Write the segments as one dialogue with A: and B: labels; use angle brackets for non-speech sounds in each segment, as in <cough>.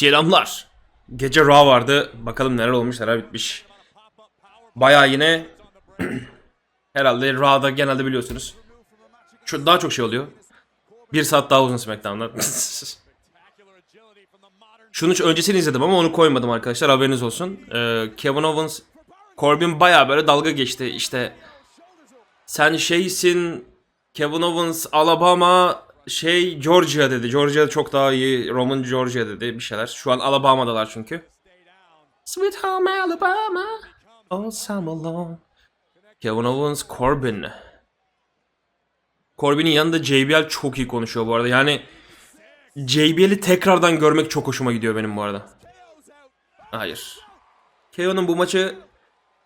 A: Selamlar. Gece Raw vardı. Bakalım neler olmuş neler bitmiş. Baya yine <clears throat> herhalde Raw'da genelde biliyorsunuz. Daha çok şey oluyor. Bir saat daha uzun SmackDown'da. <laughs> Şunun öncesini izledim ama onu koymadım arkadaşlar haberiniz olsun. Ee, Kevin Owens Corbin baya böyle dalga geçti işte. Sen şeysin Kevin Owens Alabama şey Georgia dedi. Georgia çok daha iyi. Roman Georgia dedi bir şeyler. Şu an Alabama'dalar çünkü. Sweet home Alabama. All summer long. Kevin Owens Corbin. Corbin'in yanında JBL çok iyi konuşuyor bu arada. Yani JBL'i tekrardan görmek çok hoşuma gidiyor benim bu arada. Hayır. KO'nun bu maçı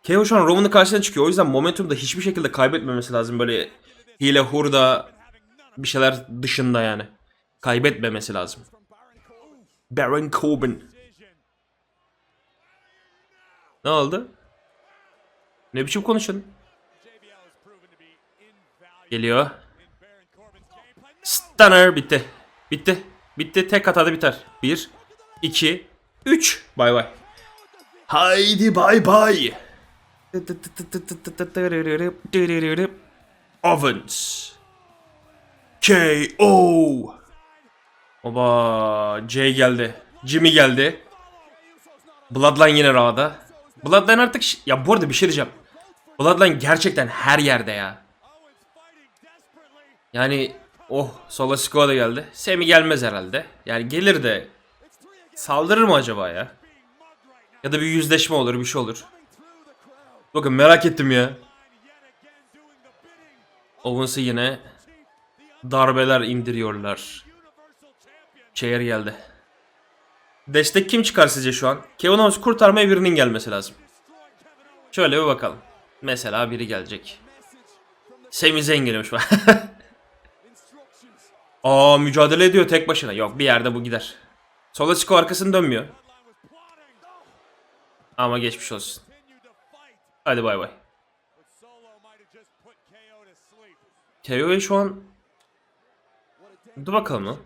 A: KO şu an Roman'ın karşısına çıkıyor. O yüzden momentumda hiçbir şekilde kaybetmemesi lazım. Böyle hile hurda bir şeyler dışında yani. Kaybetmemesi lazım. Baron Corbin. Ne oldu? Ne biçim konuşun? Geliyor. Stunner bitti. Bitti. Bitti. Tek hatada biter. 1 2 3 Bay bay. Haydi bay bay. Ovens. K.O. Oba J geldi. Jimmy geldi. Bloodline yine Raw'da. Bloodline artık ya bu arada bir şey diyeceğim. Bloodline gerçekten her yerde ya. Yani oh Solo Sikoa da geldi. Semi gelmez herhalde. Yani gelir de saldırır mı acaba ya? Ya da bir yüzleşme olur bir şey olur. Bakın merak ettim ya. Owens'ı yine darbeler indiriyorlar. Chair geldi. Destek kim çıkar sizce şu an? Kevin Owens kurtarmaya birinin gelmesi lazım. Şöyle bir bakalım. Mesela biri gelecek. Sami Zayn geliyormuş bak. Aa mücadele ediyor tek başına. Yok bir yerde bu gider. Sola Sikoa arkasını dönmüyor. Ama geçmiş olsun. Hadi bay bay. KO'ya şu an... Dur bakalım lan.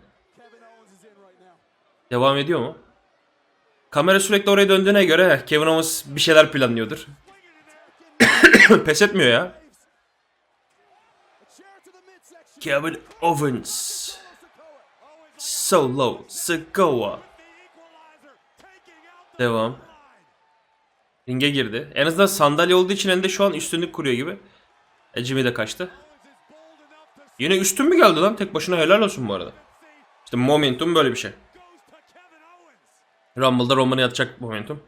A: Devam ediyor mu? Kamera sürekli oraya döndüğüne göre Kevin Owens bir şeyler planlıyordur. <coughs> Pes etmiyor ya. Kevin Owens. Solo Sikoa. Devam. Ringe girdi. En azından sandalye olduğu için elinde şu an üstünlük kuruyor gibi. E Jimmy de kaçtı. Yine üstün mü geldi lan? Tek başına helal olsun bu arada. İşte momentum böyle bir şey. Rumble'da Roman'a yatacak momentum.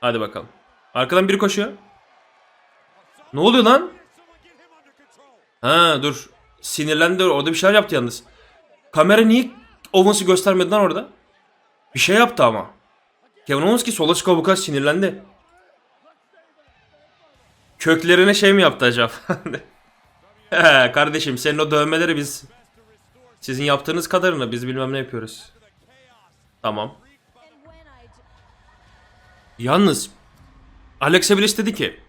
A: Hadi bakalım. Arkadan biri koşuyor. Ne oluyor lan? Ha dur. Sinirlendi orada bir şeyler yaptı yalnız. Kamera niye Owens'ı göstermedi lan orada? Bir şey yaptı ama. Kevin Owens ki sola çıkıyor bu kadar sinirlendi. Köklerine şey mi yaptı acaba? <laughs> Kardeşim senin o dövmeleri biz sizin yaptığınız kadarını biz bilmem ne yapıyoruz. Tamam. Yalnız Alexa Bliss dedi ki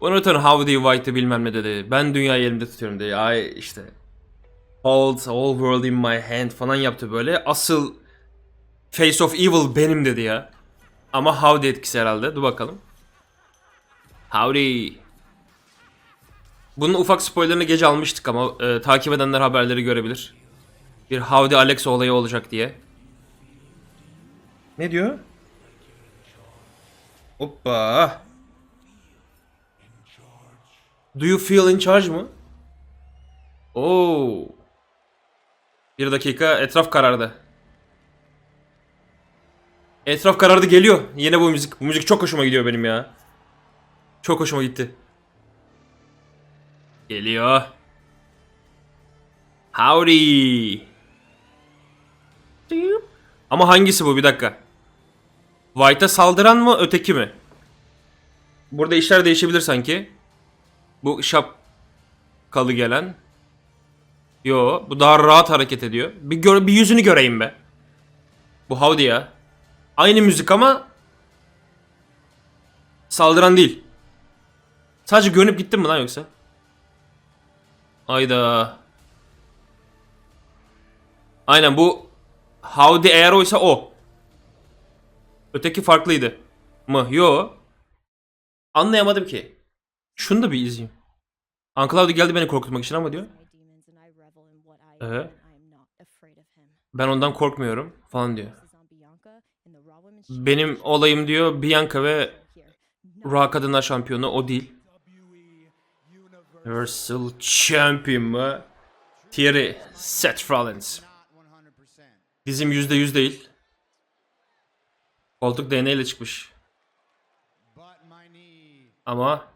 A: Jonathan Howdy White'ı bilmem ne dedi. Ben dünyayı elimde tutuyorum dedi. Ay işte Hold all world in my hand falan yaptı böyle. Asıl Face of Evil benim dedi ya. Ama Howdy etkisi herhalde. Dur bakalım. Howdy. Bunun ufak spoilerını gece almıştık ama e, takip edenler haberleri görebilir. Bir Howdy Alexa olayı olacak diye. Ne diyor? Hoppa. Do you feel in charge mı? Oo. Bir dakika etraf karardı. Etraf karardı geliyor. Yine bu müzik. Bu müzik çok hoşuma gidiyor benim ya. Çok hoşuma gitti. Geliyor. Howdy. Ama hangisi bu bir dakika. White'a saldıran mı öteki mi? Burada işler değişebilir sanki. Bu şapkalı gelen. Yo, bu daha rahat hareket ediyor. Bir gör, bir yüzünü göreyim be. Bu Howdy ya. Aynı müzik ama saldıran değil. Sadece görünüp gittin mi lan yoksa? Ayda. Aynen bu Howdy eğer oysa o. Öteki farklıydı. Mı? Yo. Anlayamadım ki. Şunu da bir izleyeyim. Uncle Howdy geldi beni korkutmak için ama diyor. Ee? Ben ondan korkmuyorum falan diyor. Benim olayım diyor Bianca ve Raw Kadınlar Şampiyonu o değil. Universal Champion mı? Thierry Seth Rollins. Dizim %100 değil. Koltuk DNA ile çıkmış. Ama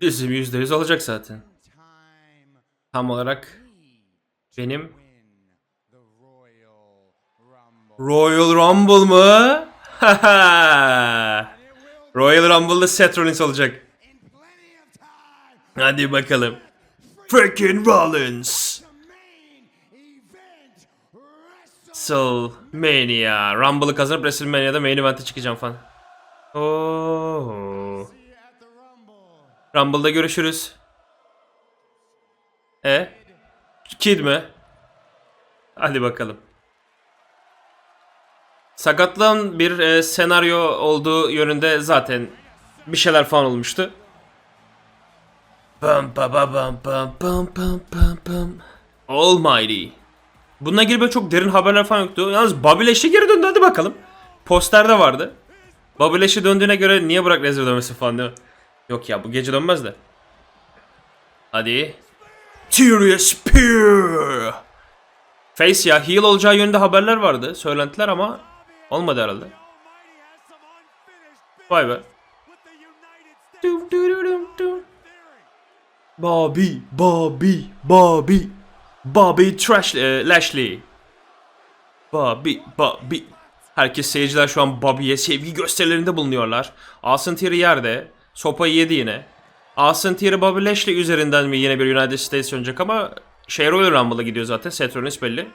A: dizim %100 olacak zaten. Tam olarak benim Royal Rumble mı? <laughs> Royal Rumble'da Seth Rollins olacak. Hadi bakalım. Freaking Rollins. WrestleMania. Rumble'ı kazanıp WrestleMania'da main event'e çıkacağım falan. Oo. Rumble'da görüşürüz. E? Kid mi? Hadi bakalım. Sakatlığın bir e, senaryo olduğu yönünde zaten bir şeyler falan olmuştu. Pam pam pam pam pam pam pam pam. Almighty. Bununla ilgili böyle çok derin haberler falan yoktu. Yalnız Babileş'e geri döndü hadi bakalım. Posterde vardı. Babileş'e döndüğüne göre niye bırak Rezil dönmesi falan diyor. Yok ya bu gece dönmez de. Hadi. Tyrion Spear. Face ya heal olacağı yönünde haberler vardı. Söylentiler ama olmadı herhalde. Vay be. Dum, dum, dum, dum. Bobby, Bobby, Bobby. Bobby Trash, e, Lashley. Bobby, Bobby. Herkes seyirciler şu an Bobby'ye sevgi gösterilerinde bulunuyorlar. Austin Theory yerde. Sopayı yedi yine. Austin Theory Bobby Lashley üzerinden mi yine bir United States oynayacak ama şey Royal Rumble'a gidiyor zaten. Seth Rollins belli.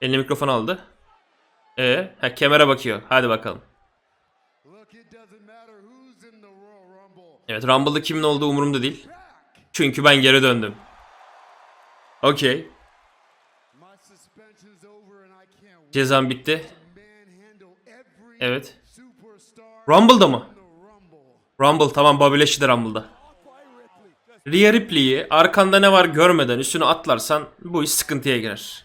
A: Eline mikrofon aldı. E, ha kemere bakıyor. Hadi bakalım. Evet Rumble'da kimin olduğu umurumda değil. Çünkü ben geri döndüm. Okey. Cezam bitti. Evet. Rumble'da mı? Rumble tamam Bobby Lashley de Rumble'da. Rhea Ripley'i arkanda ne var görmeden üstüne atlarsan bu iş sıkıntıya girer.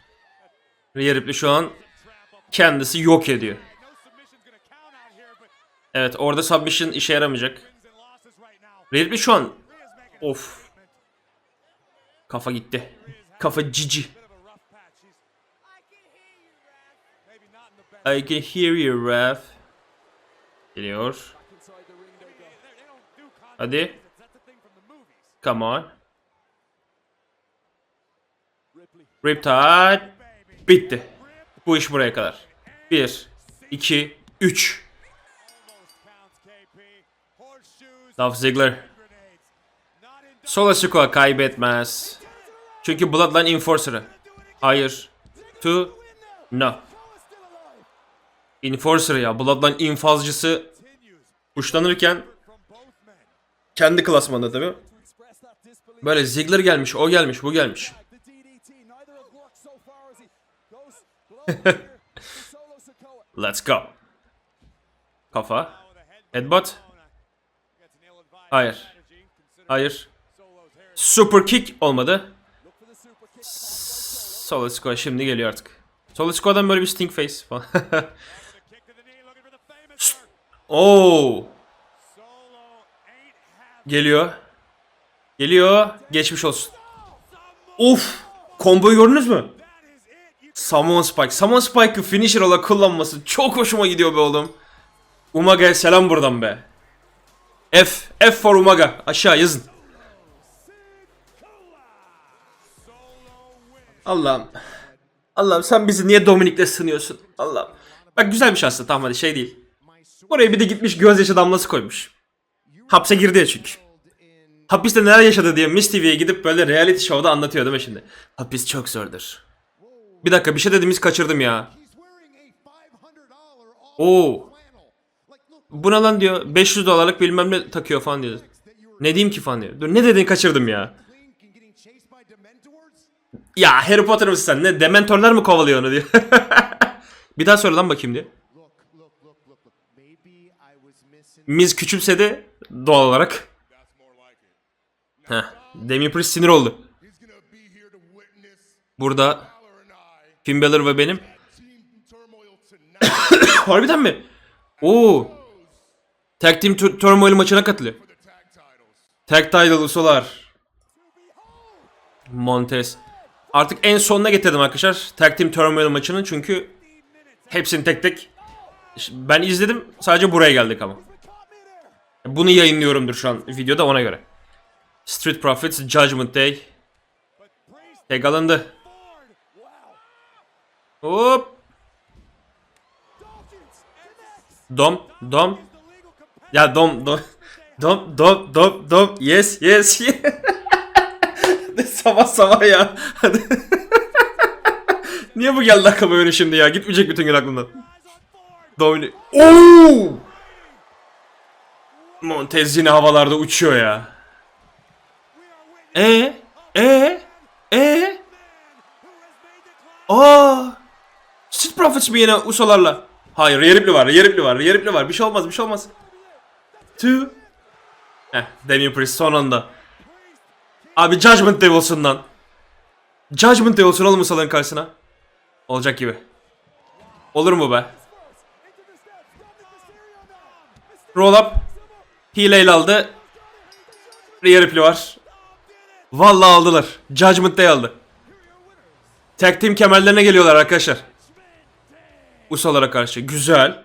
A: Rhea Ripley şu an kendisi yok ediyor. Evet orada submission işe yaramayacak. Rhea Ripley şu an of kafa gitti. Kafa cici. I can hear you ref. Geliyor. Hadi. Come on. Riptide. Bitti. Bu iş buraya kadar. 1, 2, 3. Dolph Ziggler. Sikoa kaybetmez. Çünkü Bloodline Enforcer'ı. Hayır. To. No. Enforcer ya. Bloodline infazcısı uçlanırken kendi klasmanda tabi. Böyle Ziggler gelmiş, o gelmiş, bu gelmiş. <laughs> Let's go. Kafa. Headbutt. Hayır. Hayır. Super kick olmadı. Solo Sikoa şimdi geliyor artık. Solo Sikoa'dan böyle bir stink face falan. <laughs> Oo. Geliyor. Geliyor. Geçmiş olsun. Of. Komboyu gördünüz mü? Summon Spike. Summon Spike'ı finisher olarak kullanması çok hoşuma gidiyor be oğlum. Umaga'ya selam buradan be. F. F for Umaga. Aşağı yazın. Allah'ım. Allah'ım sen bizi niye Dominik'le sınıyorsun? Allah'ım. Bak güzel bir şey aslında tamam hadi şey değil. Oraya bir de gitmiş gözyaşı damlası koymuş. Hapse girdi ya çünkü. Hapiste neler yaşadı diye Miss TV'ye gidip böyle reality show'da anlatıyor değil mi şimdi? Hapis çok zordur. Bir dakika bir şey dediğimiz kaçırdım ya. Oo. Buna lan diyor 500 dolarlık bilmem ne takıyor falan diyor. Ne diyeyim ki falan diyor. Dur ne dediğini kaçırdım ya. Ya Harry Potter mısın sen? Ne? Dementorlar mı kovalıyor onu diyor. <laughs> bir daha söyle lan bakayım diye. Miz küçümsedi doğal olarak. Heh. Demi Priest sinir oldu. Burada Finn Balor ve benim. <coughs> Harbiden mi? Oo. Tag Team Turmoil maçına katılıyor.
B: Tag
A: title usular. Montes. Artık en sonuna getirdim arkadaşlar. Tag Team Turmoil maçının çünkü hepsini tek tek ben izledim. Sadece buraya geldik ama. Bunu yayınlıyorumdur şu an videoda ona göre. Street Profits Judgment Day. Tek alındı. Hop. Dom, dom. Ya dom, dom. Dom, <laughs> dom, dom, dom. Yes, yes. yes. <laughs> sabah sabah ya. Hadi. Niye bu geldi aklıma öyle şimdi ya? Gitmeyecek bütün gün aklımdan. Domini. Oo! Montez yine havalarda uçuyor ya. E e e Aa! Street Profits mi yine Usolarla? Hayır, Yeripli var, Yeripli var, Yeripli var. Bir şey olmaz, bir şey olmaz. Two. Heh, Damien Priest son anda. Abi Judgment Day olsun lan. Judgment Day olsun oğlum Usoların karşısına. Olacak gibi. Olur mu be? Roll up. Hileyle aldı. Rhea Ripley var. Vallahi aldılar. Judgment Day aldı. Tag team kemerlerine geliyorlar arkadaşlar. Usolara karşı. Güzel.